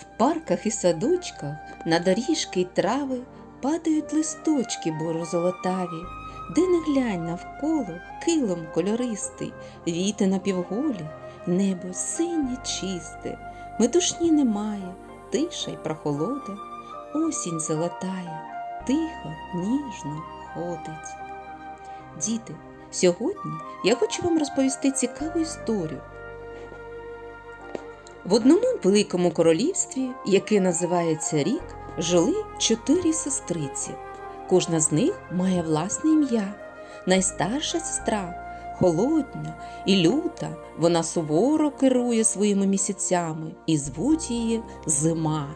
В парках і садочках на доріжки й трави падають листочки борозолотаві, де не глянь навколо килом кольористий, віти напівголі, небо синє чисте, метушні немає, тиша й прохолода, осінь золотає, тихо, ніжно ходить. Діти, сьогодні я хочу вам розповісти цікаву історію. В одному великому королівстві, яке називається Рік, жили чотири сестриці. Кожна з них має власне ім'я. Найстарша сестра холодна і люта, вона суворо керує своїми місяцями і звуть її Зима.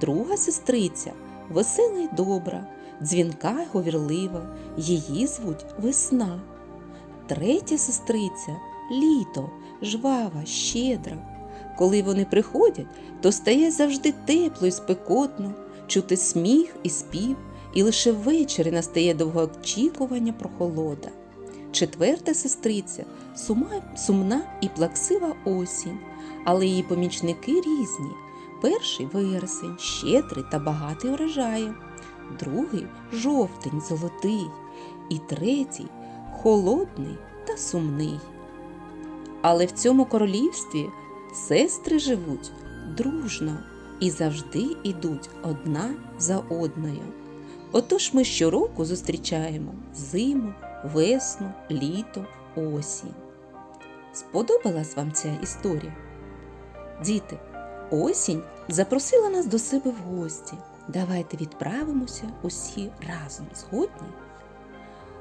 Друга сестриця весела й добра, дзвінка й говірлива, її звуть Весна. Третя сестриця літо, жвава, щедра. Коли вони приходять, то стає завжди тепло і спекотно, чути сміх і спів, і лише ввечері настає довгоочікування прохолода. Четверта сестриця сума, сумна і плаксива осінь, але її помічники різні. Перший вересень, щедрий та багатий врожає, другий жовтень, золотий, і третій холодний та сумний. Але в цьому королівстві сестри живуть дружно і завжди йдуть одна за одною. Отож ми щороку зустрічаємо зиму, весну, літо, осінь. Сподобалась вам ця історія? Діти, осінь запросила нас до себе в гості. Давайте відправимося усі разом згодні.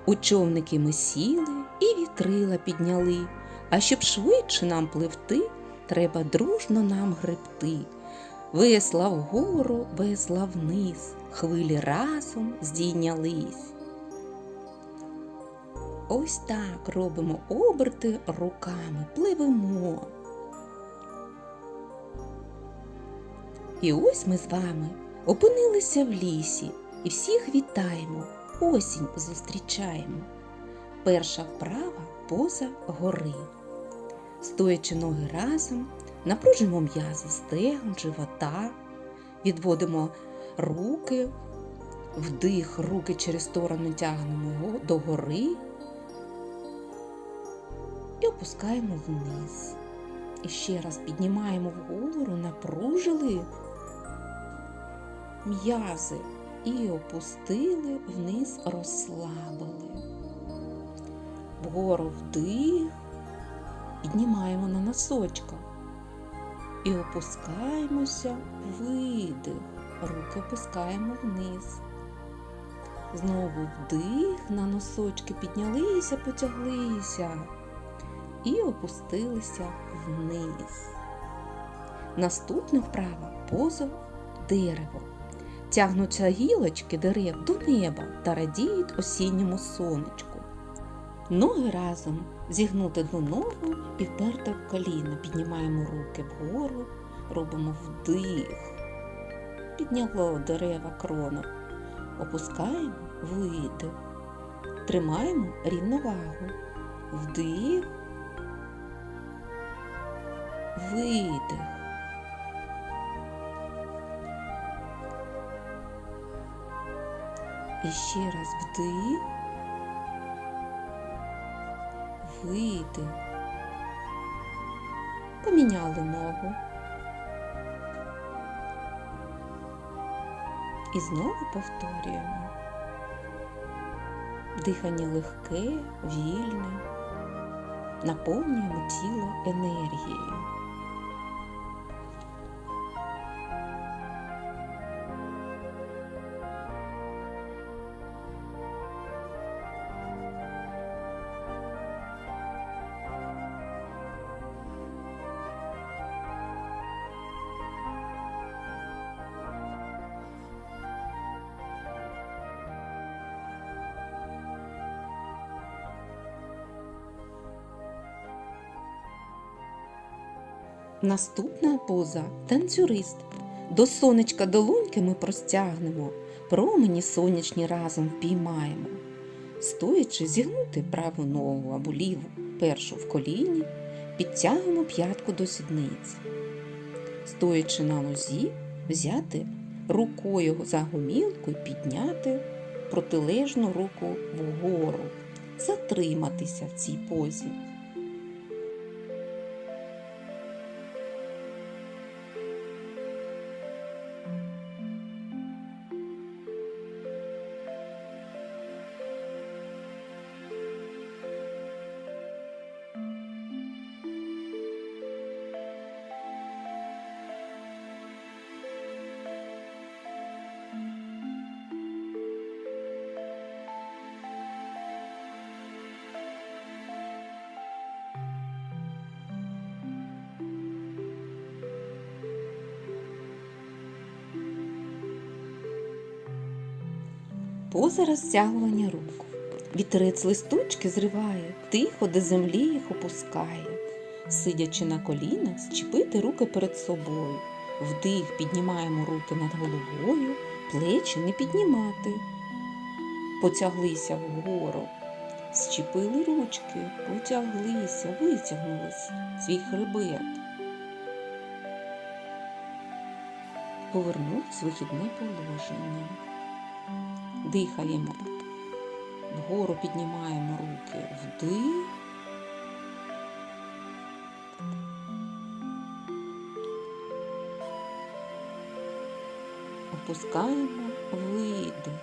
У човники ми сіли і вітрила підняли, а щоб швидше нам пливти, треба дружно нам гребти. Весла вгору, весла вниз, хвилі разом здійнялись. Ось так робимо оберти руками, пливемо. І ось ми з вами опинилися в лісі і всіх вітаємо, осінь зустрічаємо. Перша вправа поза гори. Стоячи ноги разом, напружимо м'язи стегон, живота, відводимо руки, вдих, руки через сторону тягнемо догори і опускаємо вниз. І ще раз піднімаємо вгору, напружили м'язи і опустили вниз, розслабили. Вгору вдих, піднімаємо на носочках і опускаємося, видих, руки опускаємо вниз. Знову вдих, на носочки піднялися, потяглися і опустилися вниз. Наступна вправа поза дерево. Тягнуться гілочки дерев до неба та радіють осінньому сонечку. Ноги разом зігнути одну ногу і вперта в коліно. Піднімаємо руки вгору, робимо вдих. Підняло дерева крона. Опускаємо видих. Тримаємо рівновагу. Вдих. Видих. І ще раз вдих. Видих. Поміняли ногу. І знову повторюємо. Дихання легке, вільне. Наповнюємо тіло енергією. Наступна поза танцюрист. До сонечка долоньки ми простягнемо, промені сонячні разом впіймаємо. Стоячи, зігнути праву ногу або ліву, першу в коліні, підтягуємо п'ятку до сідниць. стоячи на лозі, взяти рукою за гомілку і підняти протилежну руку вгору, затриматися в цій позі. Поза розтягування рук. Вітерець листочки зриває, тихо до землі їх опускає. Сидячи на колінах, зчепити руки перед собою. Вдих піднімаємо руки над головою, плечі не піднімати. Потяглися вгору. Зчепили ручки, потяглися, витягнулись свій хребет. Повернулись в вихідне положення. Дихаємо. Вгору піднімаємо руки. Вдих. Опускаємо видих.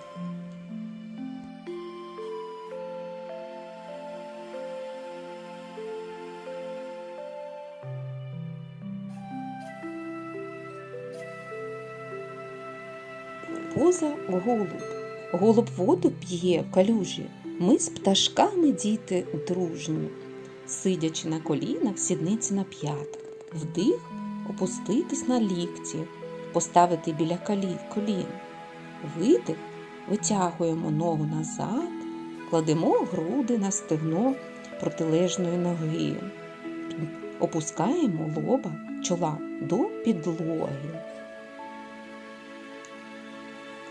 Поза голуб. Голуб воду п'є в калюжі. Ми з пташками діти дружні. Сидячи на колінах, сідниці на п'ятах. Вдих опуститись на лікті, поставити біля колін. Видих витягуємо ногу назад, кладемо груди на стегно протилежної ноги. Опускаємо лоба чола до підлоги.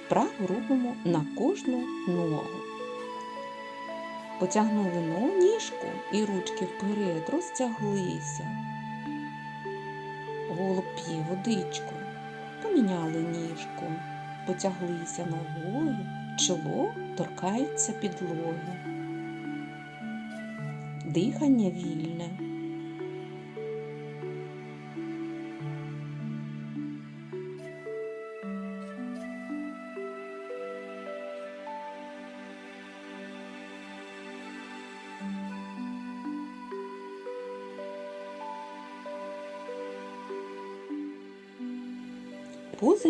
Вправо робимо на кожну ногу. Потягнули ногу, ніжку і ручки вперед, розтяглися. Голуб п'є водичку, поміняли ніжку, потяглися ногою, чоло торкається підлоги. Дихання вільне.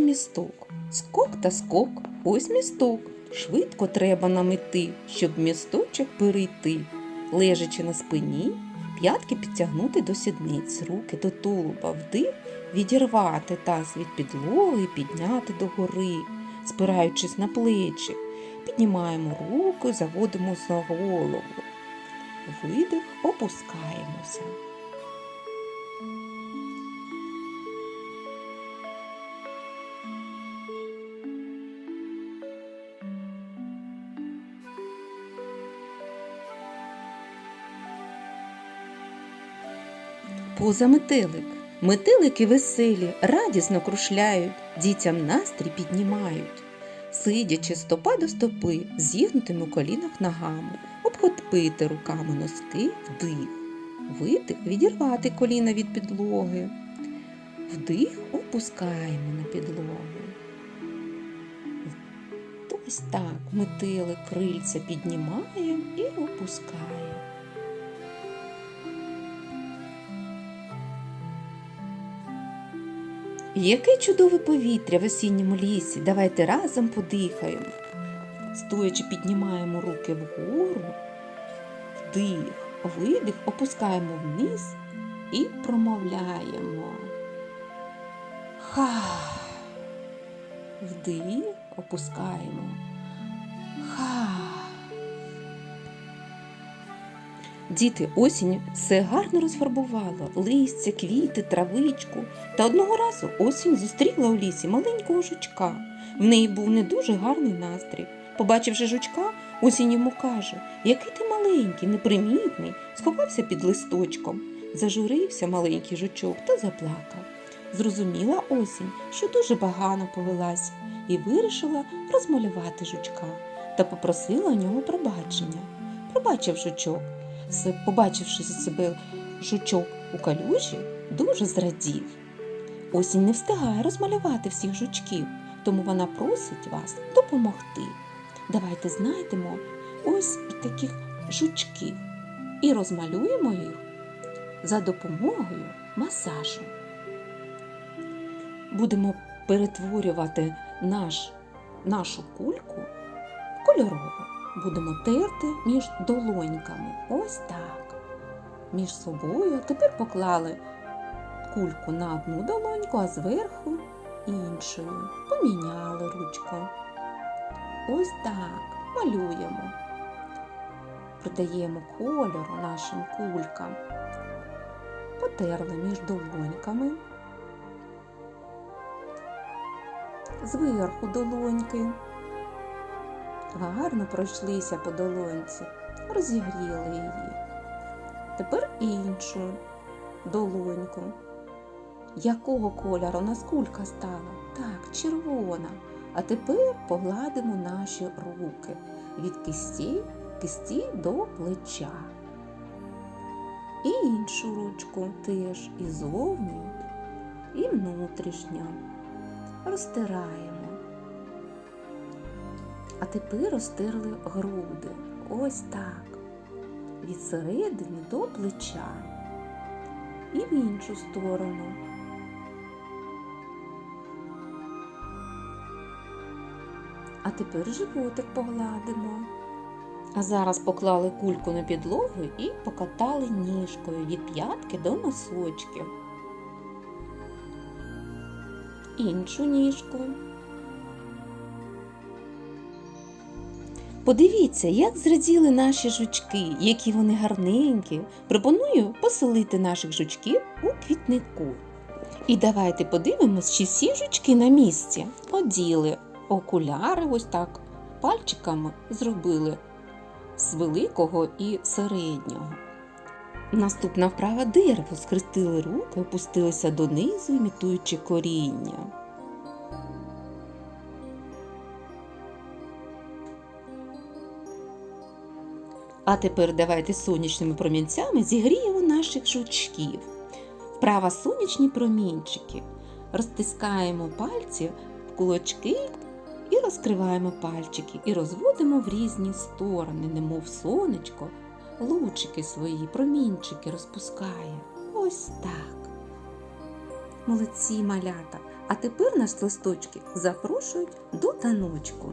Місток. Скок та скок, ось місток. Швидко треба нам іти, щоб місточок перейти. Лежачи на спині, п'ятки підтягнути до сідниць, руки до тулуба, вдих, відірвати таз від підлоги, підняти догори, спираючись на плечі. Піднімаємо руку, заводимо за голову. Видих, опускаємося. Поза метелик. Метелики веселі, радісно крушляють, дітям настрій піднімають. Сидячи стопа до стопи, зігнутими у колінах ногами, обхопити руками носки, вдих. Видих, відірвати коліна від підлоги. Вдих опускаємо на підлогу. Ось так метелик крильця піднімаємо і опускаємо. Яке чудове повітря в осінньому лісі. Давайте разом подихаємо. Стоячи, піднімаємо руки вгору, вдих, видих, опускаємо вниз і промовляємо. Ха. Вдих, опускаємо. Ха. Діти, осінь все гарно розфарбувала, листя, квіти, травичку. Та одного разу осінь зустріла у лісі маленького жучка. В неї був не дуже гарний настрій. Побачивши жучка, осінь йому каже, який ти маленький, непримітний, сховався під листочком. Зажурився маленький жучок та заплакав. Зрозуміла осінь, що дуже погано повелась, і вирішила розмалювати жучка та попросила у нього пробачення. Пробачив жучок. Побачивши себе жучок у калюжі, дуже зрадів. Осінь не встигає розмалювати всіх жучків, тому вона просить вас допомогти. Давайте знайдемо ось таких жучків і розмалюємо їх за допомогою масажу. Будемо перетворювати наш, нашу кульку в кольорову. Будемо терти між долоньками. Ось так. Між собою. Тепер поклали кульку на одну долоньку, а зверху іншою. Поміняли ручку. Ось так. Малюємо. Придаємо кольору нашим кулькам. Потерли між долоньками. Зверху долоньки. Гарно пройшлися по долоньці, розігріли її. Тепер іншу долоньку. Якого кольору у нас кулька стала? Так, червона. А тепер погладимо наші руки від кисті, кисті до плеча. І іншу ручку теж і зовні, і внутрішньо. Розтираємо. А тепер розтерли груди. Ось так. Від середини до плеча. І в іншу сторону. А тепер животик погладимо. А зараз поклали кульку на підлогу і покатали ніжкою від п'ятки до носочків. Іншу ніжку. Подивіться, як зраділи наші жучки, які вони гарненькі. Пропоную поселити наших жучків у квітнику. І давайте подивимось, чи всі жучки на місці оділи окуляри ось так пальчиками зробили з великого і середнього. Наступна вправа дерево скрестили руки, опустилися донизу, імітуючи коріння. А тепер давайте сонячними промінцями зігріємо наших жучків. Вправа сонячні промінчики. Розтискаємо пальці в кулачки і розкриваємо пальчики, і розводимо в різні сторони, немов сонечко, лучики свої, промінчики розпускає. Ось так. Молодці малята. А тепер нас листочки запрошують до таночку.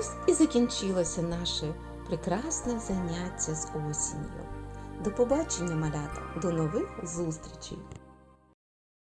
Ось і закінчилося наше прекрасне заняття з осінню. До побачення, малята, до нових зустрічей!